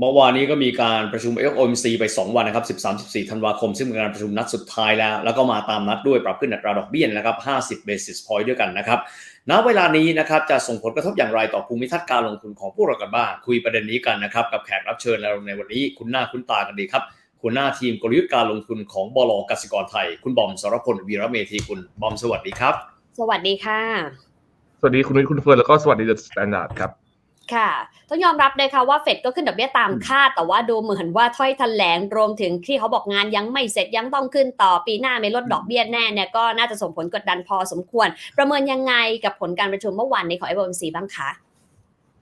เมื่อวานนี้ก็มีการประชุม FOMC ไป 2 วันนะครับ 13-14 ธันวาคม ซึ่งเป็นการประชุมนัดสุดท้ายแล้ว แล้วก็มาตามนัดด้วยปรับขึ้นอัตราดอกเบี้ยนะครับ 50 basis point ด้วยกันนะครับ ณ เวลานี้นะครับ จะส่งผลกระทบอย่างไรต่อภูมิทัศน์การลงทุนของพวกเรากันบ้าง คุยประเด็นนี้กันนะครับ กับแขกรับเชิญเราในวันนี้ คุณหน้าคุณตากันดีครับ คุณหน้าทีมกลยุทธ์การลงทุนของบลกสิกรไทย คุณบอมสรพลวีระเมธี คุณบอมสวัสดีครับ สวัสดีค่ะ สวัสดีคุณนุ้ยคุณเฟิร์นแล้วก็สวัสดีเดอะสแตนดาร์ดครับ ค่ะต้องยอมรับเลยค่ะว่าเฟดก็ขึ้นดอกเบี้ยตามคาดแต่ว่าดูเหมือนว่าถ้อยแถลงรวมถึงที่เขาบอกงานยังไม่เสร็จยังต้องขึ้นต่อปีหน้าไม่ลดดอกเบี้ยแน่เนี่ยก็น่าจะส่งผลกดดันพอสมควร ประเมินยังไงกับผลการประชุมเมื่อวานในของ FOMC บ้างคะ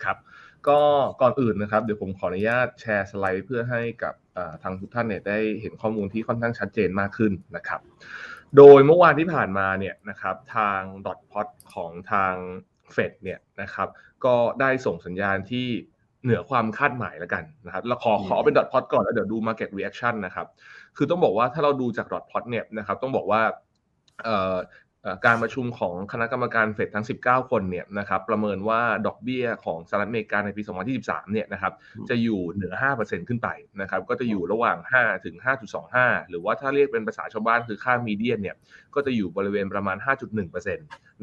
ครับก็ก่อนอื่นนะครับเดี๋ยวผมขออนุญาตแชร์สไลด์เพื่อให้กับทางทุกท่านเนี่ยได้เห็นข้อมูลที่ค่อนข้างชัดเจนมากขึ้นนะครับ โดยเมื่อวานที่ผ่านมาเนี่ยนะครับทางดอทพอตของทางเฟดเนี่ยนะครับ ก็ได้ส่งสัญญาณที่เหนือความคาดหมายแล้วกันนะครับเราขอขอเป็นดอทพอตก่อนแล้วเดี๋ยวดู Market Reaction นะครับ คือต้องบอกว่าถ้าเราดูจากดอทพอตเนี่ยนะครับ ต้องบอกว่า การประชุมของคณะกรรมการเฟดทั้ง 19 คนเนี่ยนะครับประเมินว่าดอกเบี้ยของสหรัฐอเมริกาในปี 2023 เนี่ยนะครับจะอยู่เหนือ 5%ขึ้นไปนะครับก็จะอยู่ระหว่าง 5 ถึง 5.25 หรือว่าถ้าเรียกเป็นภาษาชาวบ้านคือค่ามีเดียนเนี่ยก็จะอยู่บริเวณประมาณ 5.1%น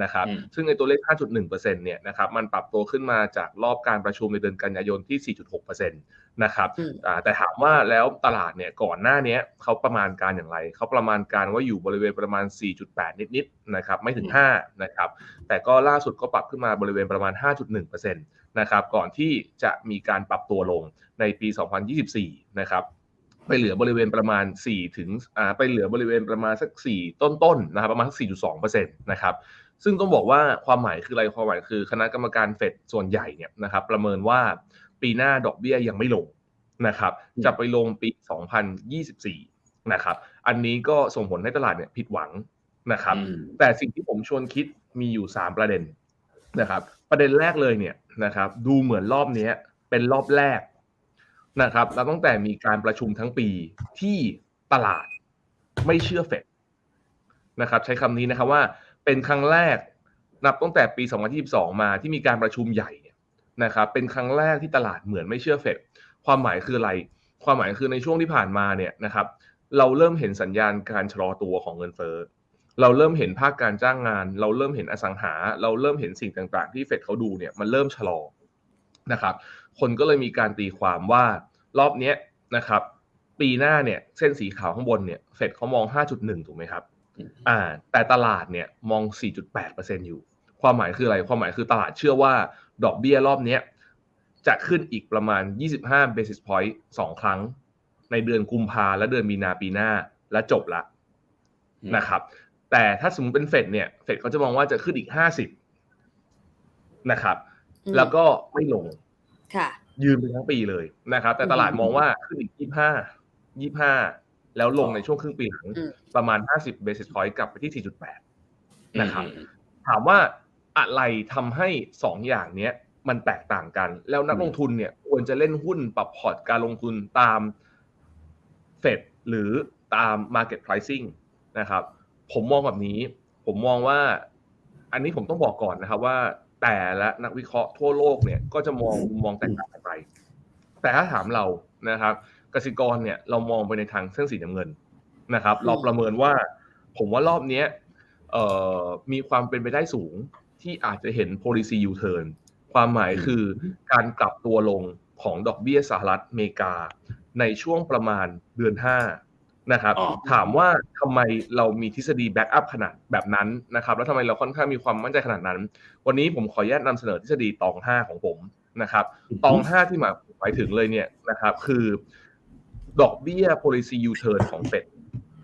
ะครับซึ่งในตัวเลข 5.1%เนี่ยนะครับมันปรับตัวขึ้นมาจากรอบการประชุมในเดือนกันยายนที่ 4.6%นะครับแต่ถามว่าแล้วตลาดเนี่ยก่อนหน้านี้เขาประมาณการอย่างไร เขาประมาณการว่าอยู่บริเวณประมาณ 4.8 นิดๆนะครับไม่ถึง 5 นะครับ แต่ก็ล่าสุดก็ปรับขึ้นมาบริเวณประมาณ 5.1%นะครับก่อนที่จะมีการปรับตัวลงในปี 2024 นะครับไปเหลือบริเวณประมาณ 4 ถึงอ่าไปเหลือบริเวณประมาณสัก 4 ต้นๆนะครับประมาณสัก 4.2%นะครับซึ่งต้องบอกว่าความหมายคืออะไรความหมายคือคณะกรรมการเฟดส่วนใหญ่เนี่ยนะครับประเมินว่า ปีหน้าดอกเบี้ยยังไม่ลงนะครับ จะไปลงปี 2024 นะครับ อันนี้ก็ส่งผลให้ตลาดเนี่ยผิดหวังนะครับ แต่สิ่งที่ผมชวนคิดมีอยู่ 3 ประเด็นนะครับ ประเด็นแรกเลยเนี่ยนะครับ ดูเหมือนรอบนี้เป็นรอบแรกนะครับแล้วตั้งแต่มีการประชุมทั้งปีที่ตลาดไม่เชื่อเฟดนะครับ ใช้คำนี้นะครับว่าเป็นครั้งแรกนับตั้งแต่ปี 2022 มาที่มีการประชุมใหญ่ นะครับเป็นครั้งแรกที่ตลาดเหมือนไม่เชื่อเฟดความหมายคืออะไร ความหมายคือในช่วงที่ผ่านมาเนี่ยนะครับเราเริ่มเห็นสัญญาณการชะลอตัวของเงินเฟ้อเราเริ่มเห็นภาคการจ้างงาน เราเริ่มเห็นอสังหา เราเริ่มเห็นสิ่งต่างๆ ที่เฟดเขาดูเนี่ยมันเริ่มชะลอนะครับคนก็เลยมีการตีความว่ารอบนี้นะครับปีหน้าเนี่ยเส้นสีขาวข้างบนเนี่ยเฟดเขามอง 5.1 ถูกไหมครับอ่าแต่ตลาดเนี่ยมอง 4.8%อยู่ ความหมายคืออะไร ความหมายคือตลาดเชื่อว่า ดอกเบี้ยรอบนี้จะขึ้นอีกประมาณ 25 basis point 2ครั้ง ในเดือนกุมภาและเดือนมีนาปีหน้าและจบละนะครับ แต่ถ้าสมมติเป็นเฟดเนี่ยเฟดเขาจะมองว่าจะขึ้นอีก 50 นะครับ แล้วก็ไม่ลงค่ะยืนไปทั้งปีเลยนะครับ แต่ตลาดมองว่าขึ้นอีก 25 25 แล้วลงในช่วงครึ่งปีหลังประมาณ 50 basis point กลับไปที่ 4.8 นะครับ ถามว่า อะไรทำให้สองอย่างเนี้ยมันแตกต่างกัน แล้วนักลงทุนเนี่ยควรจะเล่นหุ้นปรับพอร์ตการลงทุนตามเฟดหรือตาม Market Pricing นะครับ ผมมองแบบนี้ ผมมองว่า อันนี้ผมต้องบอกก่อนนะครับว่าแต่ละนักวิเคราะห์ทั่วโลกเนี่ยก็จะมองมองแตกต่างกันไป แต่ถ้าถามเรานะครับกสิกรเนี่ยเรามองไปในทางเส้นสีน้ำเงินนะครับ เราประเมินว่า ผมว่ารอบนี้มีความเป็นไปได้สูง ที่อาจจะเห็น policy U-turn ความหมายคือการกลับตัวลงของดอกเบี้ยสหรัฐอเมริกา ในช่วงประมาณเดือน 5 นะครับ ถามว่าทำไมเรามีทฤษฎีแบ็กอัพขนาดแบบนั้นนะครับ แล้วทำไมเราค่อนข้างมีความมั่นใจขนาดนั้น วันนี้ผมขออนุญาตนำเสนอทฤษฎีตอง 5 ของผมนะครับตอง 5 ที่หมายหมายถึงเลยเนี่ยนะครับคือดอกเบี้ย policy U-turn ของเฟด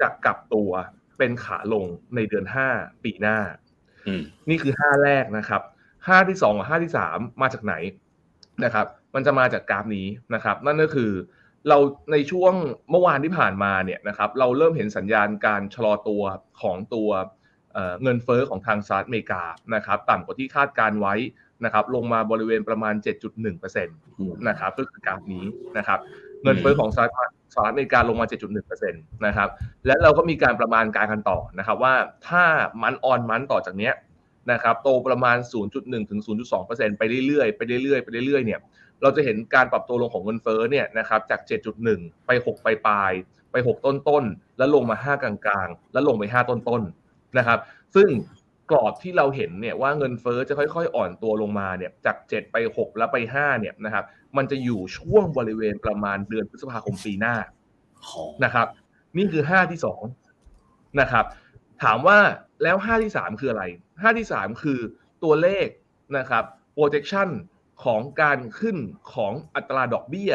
จะกลับตัวเป็นขาลงในเดือน 5 ปีหน้า นี่คือห้าแรกนะครับห้าที่สองกับห้าที่สามมาจากไหนนะครับ มันจะมาจากกราฟนี้นะครับ นั่นก็คือเราในช่วงเมื่อวานที่ผ่านมาเนี่ยนะครับเราเริ่มเห็นสัญญาณการชะลอตัวของตัวเงินเฟอ้อของทางสหรัฐอเมริกานะครับต่ำกว่าที่คาดการไว้นะครับลงมาบริเวณประมาณ 7.1%นะครับก็คือกราฟนี้นะครับเงินเฟอ้อของสหรัฐ สหรัฐอเมริกาลงมา 7.1%นะครับ และเราก็มีการประมาณการกันต่อนะครับว่าถ้ามันออนมันต่อจากเนี้ยนะครับโตประมาณ 0.1 ถึง 0.2%ไปเรื่อยๆ ไปเรื่อยๆ ไปเรื่อยๆ เนี่ย เราจะเห็นการปรับตัวลงของเงินเฟ้อเนี่ยนะครับจาก 7.1 ไป 6 ไปปลาย ไป 6 ต้นๆ แล้วลงมา 5 กลางๆ แล้วลงไป 5 ต้นๆ นะครับ ซึ่ง กรอบที่เราเห็นเนี่ยว่าเงินเฟ้อจะค่อยๆ อ่อนตัวลงมาเนี่ยจาก 7 ไป 6 แล้วไป5เนี่ยนะครับมันจะอยู่ช่วงบริเวณประมาณเดือนพฤษภาคมปีหน้านะครับ นี่คือ 5 ที่ 2 นะครับ ถามว่าแล้ว 5 ที่ 3 คืออะไร 5 ที่ 3 คือตัวเลขนะครับ projection ของการขึ้นของอัตราดอกเบี้ย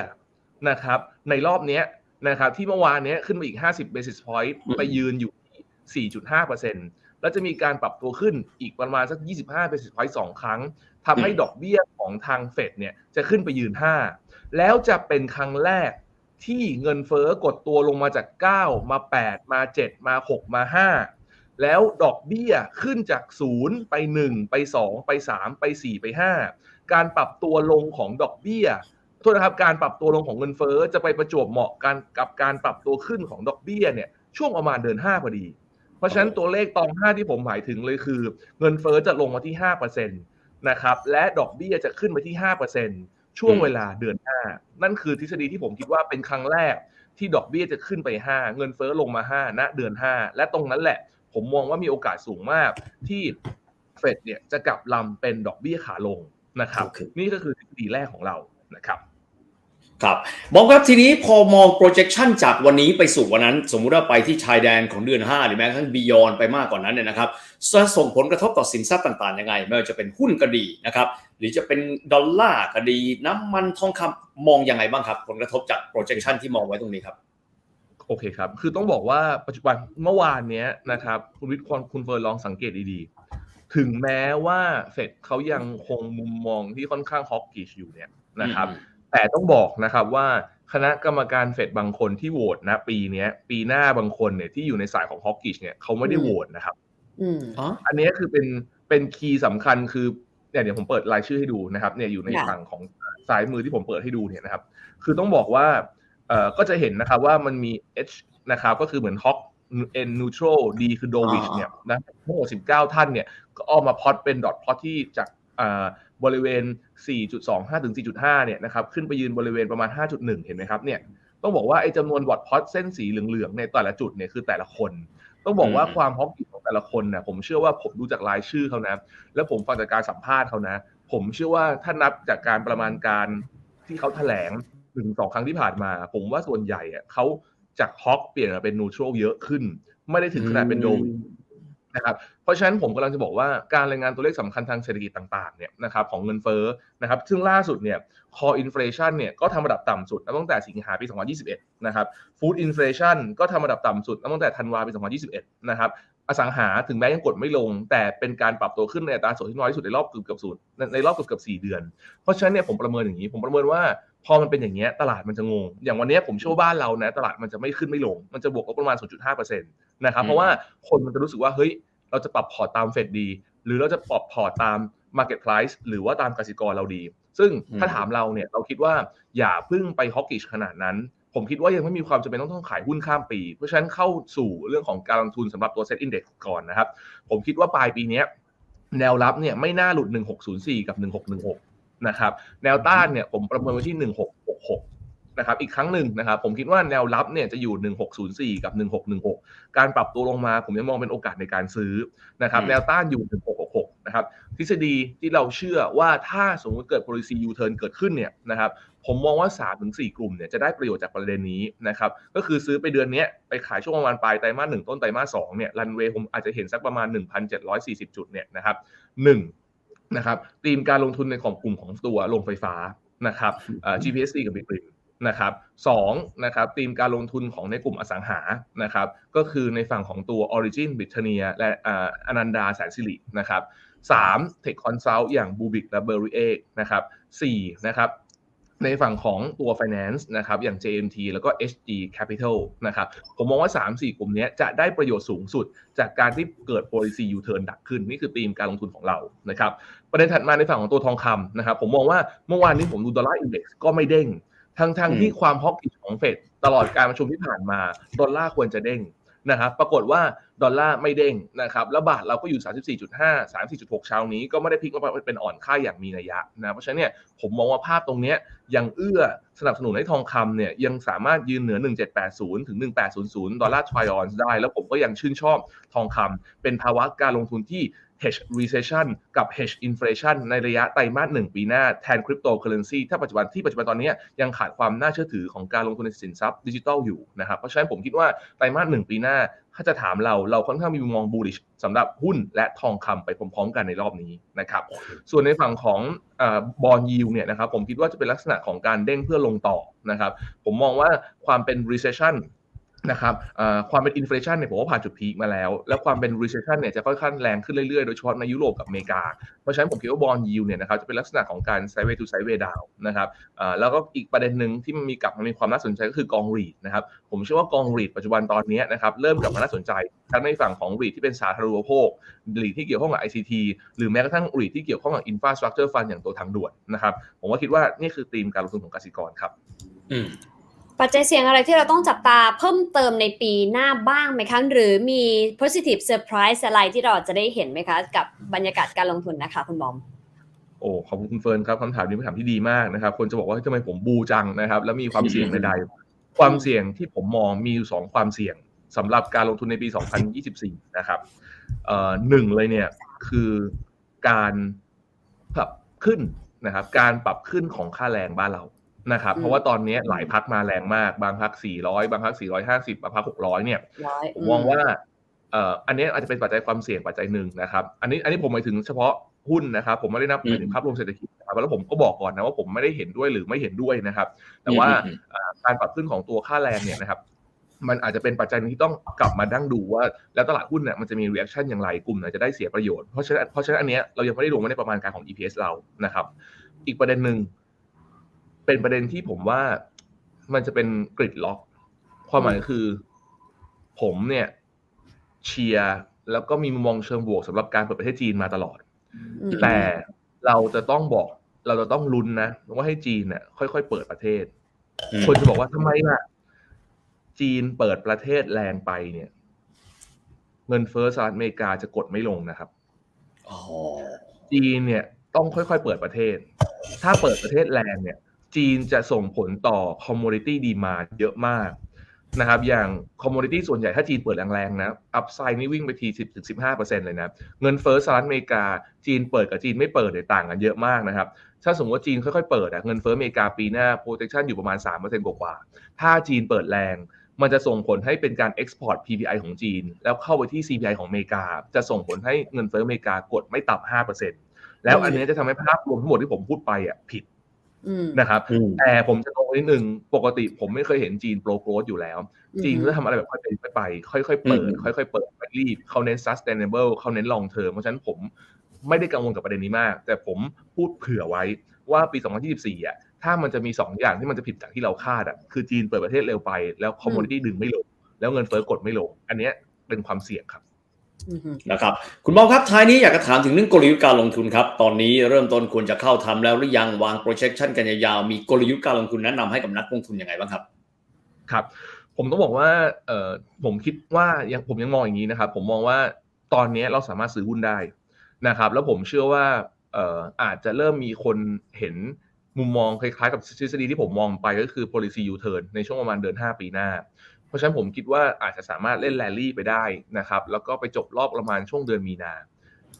นะครับ ในรอบเนี้ยนะครับที่เมื่อวานเนี้ยขึ้นมาอีก 50 basis point อืมไปยืนอยู่ที่4.5% แล้วจะมีการปรับตัวขึ้นอีกประมาณสัก 25 basis point สองครั้งทำให้ดอกเบี้ยของทางเฟดเนี่ยจะขึ้นไปยืน 5 แล้วจะเป็นครั้งแรกที่เงินเฟ้อกดตัวลงมาจาก 9 มา 8 มา 7 มา 6 มา 5 แล้วดอกเบี้ยขึ้นจาก 0 ไป 1 ไป 2 ไป 3 ไป 4 ไป 5 การปรับตัวลงของดอกเบี้ยโทษนะครับการปรับตัวลงของเงินเฟ้อจะไปประจวบเหมาะกันกับการปรับตัวขึ้นของดอกเบี้ยเนี่ยช่วงประมาณเดือน5พอดีเพ ราะฉะนั้นตัวเลขตอง5ที่ผมหมายถึงเลยคือ เงินเฟ้อจะลงมาที่5%นะครับและดอกเบี้ยจะขึ้นไปที่5%ช่วงเวลาเดือน5นั่นคือทฤษฎีที่ผมคิดว่าเป็นครั้งแรกที่ดอกเบี้ยจะขึ้นไป 5 เงินเฟ้อลงมา5ณเดือน 5 และตรงนั้นแหละ ผมมองว่ามีโอกาสสูงมาก ที่เฟดเนี่ยจะกลับลำเป็นดอกเบี้ยขาลงนะครับโอเคนี่ก็คือทฤษฎีแรกของเรานะครับ ครับบอมครับทีนี้พอมอง projection จากวันนี้ไปสู่วันนั้น สมมุติว่าไปที่ชายแดนของเดือน 5 หรือแม้กระทั่ง beyond ไปมากกว่านั้นเนี่ยนะครับจะส่งผลกระทบต่อสินทรัพย์ต่างๆยังไง ไม่ว่าจะเป็นหุ้นก็ดีนะครับหรือจะเป็นดอลลาร์ก็ดี น้ำมันทองคำมองยังไงบ้างครับ ผลกระทบจาก projection ที่มองไว้ตรงนี้ครับโอเคครับ คือต้องบอกว่าปัจจุบันเมื่อวานเนี้ยนะครับคุณวิทย์คุณคุณเฟิร์นลองสังเกตดีๆ ถึงแม้ว่าเฟดเขายังคงมุมมองที่ค่อนข้างฮอกกิชอยู่เนี่ยนะครับ แต่ต้องบอกนะครับว่าคณะกรรมการเฟดบางคนที่โหวตนะปีเนี้ยปีหน้าบางคนเนี่ยที่อยู่ในสายของฮอกกิชเนี่ยเขาไม่ได้อืมโหวตนะครับอืมอ๋ออันเนี้ยคือเป็นเป็นคีย์สำคัญคือเนี่ยเดี๋ยวผมเปิดรายชื่อให้ดูนะครับเนี่ยอยู่ในค่ะฝั่งของซ้ายมือที่ผมเปิดให้ดูเนี่ยนะครับ คือต้องบอกว่าเอ่อก็จะเห็นนะครับว่ามันมี H นะครับก็คือเหมือน Hawk N neutral D คือ Dovich อ่าเนี่ยนะทั้งหมด19ท่านเนี่ยก็ออกมาพอตเป็นดอทพอตที่จากอ่า บริเวณ 4.25 ถึง 4.5 เนี่ยนะครับขึ้นไปยืนบริเวณประมาณ 5.1 เห็นไหมครับเนี่ยต้องบอกว่าไอ้จำนวนดอทพอตเส้นสีเหลืองๆในแต่ละจุดเนี่ยคือแต่ละคน ต้องบอกว่าอืมความฮอกกิของแต่ละคนนะผมเชื่อว่าผมดูจากรายชื่อเขานะ แล้วผมฟังจากการสัมภาษณ์เขานะ ผมเชื่อว่าถ้านับจากการประมาณการที่เขาแถลงถึงสองครั้งที่ผ่านมา ผมว่าส่วนใหญ่อะเขาจากฮอกเปลี่ยนมาเป็นนูทรัลเยอะขึ้น ไม่ได้ถึงขนาดเป็นโดวิ นะครับเพราะฉะนั้นผมกำลังจะบอกว่าการรายงานตัวเลขสำคัญทางเศรษฐกิจต่างๆเนี่ยนะครับของเงินเฟ้อนะครับซึ่งล่าสุดเนี่ย core inflation เนี่ยก็ทำระดับต่ำสุดตั้งแต่สิงหาปี 2021 นะครับ food inflation ก็ทำระดับต่ำสุดตั้งแต่ธันวาปี 2021 นะครับอสังหาถึงแม้ยังกดไม่ลง แต่เป็นการปรับตัวขึ้นในอัตราส่วนที่น้อยที่สุดในรอบเกือบเกือบศูนย์ในในรอบเกือบเกือบสี่เดือน เพราะฉะนั้นเนี่ยผมประเมินอย่างนี้ผมประเมินว่า พอมันเป็นอย่างเงี้ยตลาดมันจะงง อย่างวันเนี้ยผมเชื่อว่าบ้านเรานะ ตลาดมันจะไม่ขึ้นไม่ลง มันจะบวกลบประมาณ 0.5%นะครับ เพราะว่าคนมันจะรู้สึกว่า เฮ้ย เราจะปรับพอร์ตตามเฟดดี หรือเราจะปรับพอร์ตตาม Market Price หรือว่าตามกสิกรเราดี ซึ่งถ้าอืมถามเราเนี่ย เราคิดว่าอย่าเพึ่งไปฮอกกิชขนาดนั้น ผมคิดว่ายังไม่มีความจำเป็นต้องต้องขายหุ้นข้ามปี เพราะฉะนั้นเข้าสู่เรื่องของการลงทุนสำหรับตัว Set Index ก่อนนะครับ ผมคิดว่าปลายปีเนี้ยแนวรับเนี่ยไม่น่าหลุด 1604 กับ 1616 นะครับ แนวต้านเนี่ยผมประเมินไว้ที่ 1666 นะครับ อีกครั้งหนึ่งนะครับ ผมคิดว่าแนวรับเนี่ยจะอยู่ 1604 กับ 1616 การปรับตัวลงมาผมยังมองเป็นโอกาสในการซื้อนะครับอืมแนวต้านอยู่ 1666 นะครับ ทฤษฎีที่เราเชื่อว่าถ้าสมมติเกิด policy U-turn เกิดขึ้นเนี่ยนะครับผมมองว่า 3-4 กลุ่มเนี่ยจะได้ประโยชน์จากประเด็นนี้นะครับ ก็คือซื้อไปเดือนเนี้ยไปขายช่วงประมาณปลายไตรมาสหนึ่งต้นไตรมาสสองเนี่ยรันเวย์ผมอาจจะเห็นสักประมาณ 1,740 จุดเนี่ยนะครับหนึ่ง นะครับธีมการลงทุนในของกลุ่มของตัวโรงไฟฟ้านะครับ GPSC กับบิ๊กริมนะครับสองนะครับธีมการลงทุนของในกลุ่มอสังหานะครับ ก็คือในฝั่งของตัว Origin b r i t a n i a และอานันดาแสนสิรินะครับสามเทคคอนซัลท์อย่างบูบิกและเบอร์ริเอกนะครับสี่นะครับ ในฝั่งของตัว Finance นะครับอย่าง JMT แล้วก็ HG Capital นะครับผมมองว่า 3-4 กลุ่มเนี้ยจะได้ประโยชน์สูงสุด จากการที่เกิด policy U-turn ดักขึ้น นี่คือธีมการลงทุนของเรานะครับประเด็นถัดมาในฝั่งของตัวทองคำนะครับผมมองว่าเมื่อวานนี้ผมดูดอลลาร์อินเด็กซ์ก็ไม่เด้งทั้งทั้งอืมที่ความฮอกกิชของเฟดตลอดการประชุมที่ผ่านมาดอลลาร์ควรจะเด้ง นะครับปรากฏว่าดอลลาร์ไม่เด้งนะครับแล้วบาทเราก็อยู่ 34.5 34.6 เช้านี้ก็ไม่ได้พลิกมาเป็นอ่อนค่าอย่างมีนัยยะนะเพราะฉะนั้นเนี่ยผมมองว่าภาพตรงนี้ยังเอื้อสนับสนุนให้ทองคำเนี่ยยังสามารถยืนเหนือ 1780 ถึง 1800 ดอลลาร์ทริออนได้ แล้วผมก็ยังชื่นชอบทองคำเป็นภาวะการลงทุนที่ hedge recession กับ hedge inflation ในระยะไตรมาสหนึ่งปีหน้าแทนคริปโตเคอเรนซีถ้าปัจจุบันที่ปัจจุบันตอนนี้ยังขาดความน่าเชื่อถือของการลงทุนในสินทรัพย์ดิจิทัลอยู่นะครับเพราะฉะนั้นผมคิดว่าไตรมาสหนึ่งปีหน้า ถ้าจะถามเราเราค่อนข้างมีมุมมอง bullish สำหรับหุ้นและทองคำไปพร้อมๆ กันในรอบนี้นะครับส่วนในฝั่งของบอลยิวเนี่ยนะครับผมคิดว่าจะเป็นลักษณะของการเด้งเพื่อลงต่อนะครับผมมองว่าความเป็น recession นะครับความเป็นอินฟลชันเนี่ยผมว่าผ่านจุดพีคมาแล้ว แล้วความเป็น recession เนี่ยจะค่อยๆแรงขึ้นเรื่อยๆ โดยเฉพาะในยุโรปกับอเมริกา เพราะฉะนั้นผมคิดว่าบอลยิวเนี่ยนะครับจะเป็นลักษณะของการ sideways to sideways down นะครับแล้วก็อีกประเด็นหนึ่งที่มันมีกลับมามีความน่าสนใจก็คือกองรีดนะครับผมเชื่อว่ากองรีดปัจจุบันตอนนี้นะครับเริ่มกลับมาน่าสนใจทั้งในฝั่งของรีดที่เป็นสาธารณูปโภครีดที่เกี่ยวข้องกับ ICT หรือแม้กระทั่งรีดที่เกี่ยวข้องกับ infrastructure fund อย่างตัวทางด่วนนะครับผมว่าคิดว่านี่คือธีมการลงทุนของกสิกรครับอืม ปัจจัยเสี่ยงอะไรที่เราต้องจับตาเพิ่มเติมในปีหน้าบ้างไหมคะ หรือมี positive surprise อะไรที่เราจะได้เห็นไหมคะ กับบรรยากาศการลงทุนนะคะ คุณบอมโอ้ขอบคุณคุณเฟิร์นครับคำถามนี้เป็นคำถามที่ดีมากนะครับ คนจะบอกว่าทำไมผมบูจังนะครับ แล้วมีความเสี่ยงใดๆความเสี่ยงที่ผมมองมีอยู่สองความเสี่ยงสำหรับการลงทุนในปี 2024 นะครับเอ่อหนึ่งเลยเนี่ยคือการปรับขึ้นนะครับ การปรับขึ้นของค่าแรงบ้านเรา นะครับเพราะว่าตอนนี้หลายพักมาแรงมาก บางพัก400 บางพัก450 บางพัก600 เนี่ยร้อยผมมองว่าเอ่ออันนี้อาจจะเป็นปัจจัยความเสี่ยงปัจจัยหนึ่งนะครับ อันนี้อันนี้ผมหมายถึงเฉพาะหุ้นนะครับ ผมไม่ได้นับหมายถึงภาพรวมเศรษฐกิจนะครับแล้วผมก็บอกก่อนนะว่าผมไม่ได้เห็นด้วยหรือไม่เห็นด้วยนะครับ แต่ว่าอืมเอ่อการปรับขึ้นของตัวค่าแรงเนี่ยนะครับมันอาจจะเป็นปัจจัยหนึงที่ต้องกลับมาดั้งดูว่า แล้วตลาดหุ้นเนี่ยมันจะมี reaction อย่างไรกลุ่มไหนจะได้เสียประโยชน์เพราะฉะนั้นเพราะฉะนั้นอันเนี้ยเรายังไม่ได้รวมไว้ในประมาณการของ EPS เรานะครับ อีกประเด็นหนึ่ง เป็นประเด็นที่ผมว่ามันจะเป็นกริดล็อก ความหมายคือ ผมเนี่ยเชียร์แล้วก็มีมุมมองเชิงบวกสำหรับการเปิดประเทศจีนมาตลอดอืมแต่เราจะต้องบอก เราจะต้องลุ้นนะว่าให้จีนเนี่ยค่อยๆเปิดประเทศอืมคนจะบอกว่าทำไมล่ะ จีนเปิดประเทศแรงไปเนี่ย เงินเฟ้อสหรัฐอเมริกาจะกดไม่ลงนะครับอ๋อจีนเนี่ยต้องค่อยๆเปิดประเทศ ถ้าเปิดประเทศแรงเนี่ย จีนจะส่งผลต่อ commodity demand เยอะมากนะครับ อย่าง commodity ส่วนใหญ่ถ้าจีนเปิดแรงๆนะ upside นี่วิ่งไปที10ถึง15%เลยนะ เงินเฟ้อสหรัฐอเมริกา จีนเปิดกับจีนไม่เปิดเนี่ยต่างกันเยอะมากนะครับ ถ้าสมมติว่าจีนค่อยๆเปิดอะเงินเฟ้ออเมริกาปีหน้า projection อยู่ประมาณ3%กว่าๆ ถ้าจีนเปิดแรง มันจะส่งผลให้เป็นการ export PPI ของจีน แล้วเข้าไปที่ CPI ของอเมริกา จะส่งผลให้เงินเฟ้ออเมริกากดไม่ต่ำ5%แล้วอันเนี้จะทำให้ภาพรวมทั้งหมดที่ผมพูดไปอะผิด นะครับอืมแต่ผมจะตรงนิดนึงปกติผมไม่เคยเห็นจีนโปรโกรสอยู่แล้ว จีนอืมเขาจะทำอะไรแบบค่อยเป็นค่อยไป ค่อยๆเปิดอืมค่อยๆเปิดไม่รีบเขาเน้น sustainable เขาเน้น long term เพราะฉะนั้นผมไม่ได้กังวลกับประเด็นนี้มาก แต่ผมพูดเผื่อไว้ว่าปี 2024อะถ้ามันจะมี 2 อย่างที่มันจะผิดจากที่เราคาดอะคือจีนเปิดประเทศเร็วไป แล้ว commodity ดึงไม่ลงแล้วเงินเฟ้อกดไม่ลง อันเนี้ยเป็นความเสี่ยงครับอืม นะครับคุณบอมครับท้ายนี้อยากจะถามถึงเรื่องกลยุทธ์การลงทุนครับ ตอนนี้เริ่มต้นควรจะเข้าทำแล้วหรือยังวาง projection กันยาวๆมีกลยุทธ์การลงทุนแนะนำให้กับนักลงทุนยังไงบ้างครับ ครับ ผมต้องบอกว่าเออผมคิดว่ายังผมยังมองอย่างนี้นะครับ ผมมองว่าตอนนี้เราสามารถซื้อหุ้นได้นะครับ แล้วผมเชื่อว่าเอ่ออาจจะเริ่มมีคนเห็นมุมมองคล้ายๆกับทฤษฎีที่ผมมองไปก็คือ policy U-turn ในช่วงประมาณเดือน5 ปีหน้าเพ ราะฉะนั้นผมคิดว่าอาจจะสามารถเล่นแรลลี่ไปได้นะครับ แล้วก็ไปจบรอบประมาณช่วงเดือนมีนา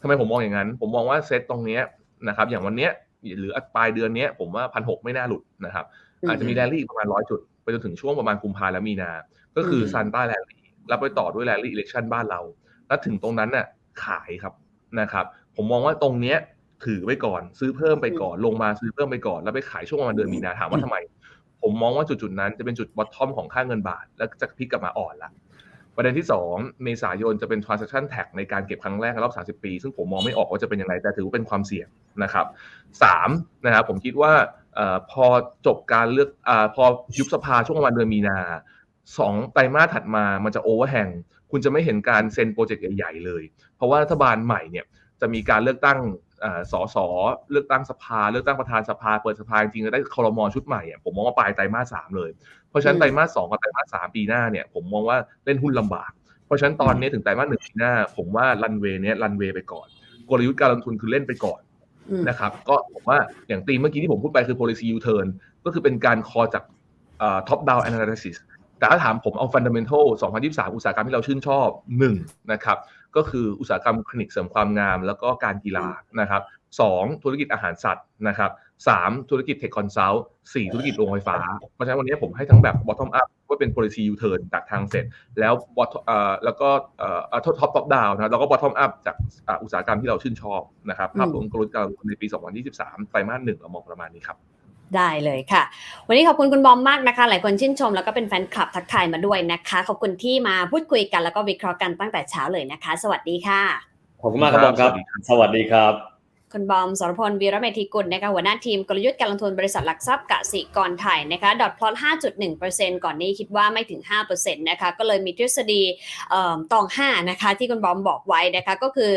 ทำไมผมมองอย่างนั้น ผมมองว่าเซตตรงเนี้ยนะครับ อย่างวันเนี้ยหรือปลายเดือนเนี้ยผมว่าพันหไม่น่าหลุดนะครับอืมอาจจะมีแรลลี่อีกประมาณร้อยจุด ไปจนถึงช่วงประมาณกุมภาและมีนา ก็คืออืมซันต้าแรลลี่แล้วไปต่อด้วยแรลลี่อิเล็กชันบ้านเรา แล้วถึงตรงนั้นน่ะขายครับนะครับ ผมมองว่าตรงเนี้ยถือไว้ก่อน ซื้อเพิ่มไปก่อนลงมาซื้อเพิ่มไปก่อน แล้วไปขายช่วงประมาณเดือนมีนาถามว่าทำไม ผมมองว่าจุดๆนั้นจะเป็นจุดบอททอมของค่าเงินบาท แล้วจะพลิกกลับมาอ่อนละประเด็นที่ 2 เมษายนจะเป็น transaction tax ในการเก็บครั้งแรกรอบ 30 ปี ซึ่งผมมองไม่ออกว่าจะเป็นยังไง แต่ถือว่าเป็นความเสี่ยงนะครับ3นะครับผมคิดว่าออพอจบการเลือกอพอยุบสภาช่วงประมาณเดือนมีนาสองไตรมาสถัดมามันจะโอเวอร์แฮงคุณจะไม่เห็นการเซ็นโปรเจกต์ใหญ่ ๆ เลย เพราะว่ารัฐบาลใหม่เนี่ยจะมีการเลือกตั้ง สสเลือกตั้งสภา เลือกตั้งประธานสภา เปิดสภาจริงๆจะได้คอรมอชุดใหม่อะผมมองว่าปลายไตรมาสสามเลย เพราะฉะนั้นอืมไตรมาสสองกับไตรมาสสามปีหน้าเนี่ยผมมองว่าเล่นหุ้นลำบาก เพราะฉะนั้นตอนนี้ถึงไตรมาสหนึ่งปีหน้า ผมว่ารันเวย์เนี้ยรันเวย์ไปก่อน กลยุทธ์การลงทุนคือเล่นไปก่อนอืมนะครับ ก็ผมว่าอย่างตีมเมื่อกี้ที่ผมพูดไปคือ policy U-turn ก็คือเป็นการคอจากเอ่อ top down analysis แต่ถ้าถามผมเอา fundamental 2023 อุตสาหกรรมที่เราชื่นชอบ1นะครับ ก็คืออุตสาหกรรมคลินิกเสริมความงาม แล้วก็การกีฬานะครับสองธุรกิจอาหารสัตว์นะครับสามธุรกิจเทคคอนซัลท์สี่ธุรกิจโรงไฟฟ้า เพราะฉะนั้นวันนี้ผมให้ทั้งแบบ bottom up ว่าเป็น policy U-turn จากทางเสร็จ แล้ว bottom เอ่อแล้วก็เอ่อ top top top down นะแล้วก็ bottom up จากอ่าอุตสาหกรรมที่เราชื่นชอบนะครับภาพรวมกลยุทธ์การลงทุนในปี 2023 ไตรมาสหนึ่งเรามองประมาณนี้ครับ ได้เลยค่ะ วันนี้ขอบคุณคุณบอมมากนะคะ หลายคนชื่นชมแล้วก็เป็นแฟนคลับทักทายมาด้วยนะคะ ขอบคุณที่มาพูดคุยกันแล้วก็วิเคราะห์กันตั้งแต่เช้าเลยนะคะ สวัสดีค่ะ ขอบคุณมากครับบอมครับ สวัสดีครับ คุณบอมสรพลวีระเมธีกุลนะคะหัวหน้าทีมกลยุทธ์การลงทุนบริษัทหลักทรัพย์กสิกรไทยนะคะดอทพลอต5.1%ก่อนนี้คิดว่าไม่ถึง 5%นะคะก็เลยมีทฤษฎีเอ่อตอง 5 นะคะที่คุณบอมบอกไว้นะคะก็คือ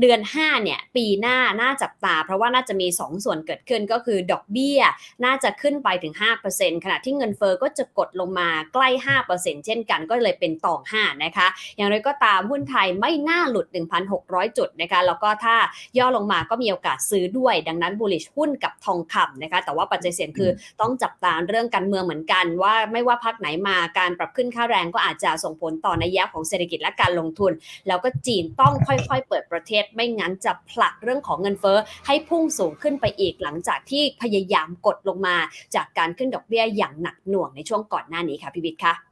เดือน 5 เนี่ย ปีหน้าน่าจับตา เพราะว่าน่าจะมี 2 ส่วนเกิดขึ้นก็คือดอกเบี้ย น่าจะขึ้นไปถึง 5%ขณะที่เงินเฟอ้อก็จะกดลงมาใกล้ 5%เช่นกันก็เลยเป็นตอง 5 นะคะอย่างไรก็ตามหุ้นไทยไม่น่าหลุด 1,600 จุดนะคะแล้วก็ถ้าย่อลงมาก็มีโอกาสซื้อด้วย ดังนั้น bullish หุ้นกับทองคำนะคะ แต่ว่าปัจจัยเสี่ยงคือต้องจับตาเรื่องการเมืองเหมือนกัน ว่าไม่ว่าพักไหนมาการปรับขึ้นค่าแรงก็อาจจะส่งผลต่อนัยยะของเศรษฐกิจและการลงทุน แล้วก็จีนต้องค่อยๆ เปิดประเทศ ไม่งั้นจะผลักเรื่องของเงินเฟ้อให้พุ่งสูงขึ้นไปอีกหลังจากที่พยายามกดลงมา จากการขึ้นดอกเบี้ยอย่างหนักหน่วงในช่วงก่อนหน้านี้ค่ะพี่วิทย์ค่ะ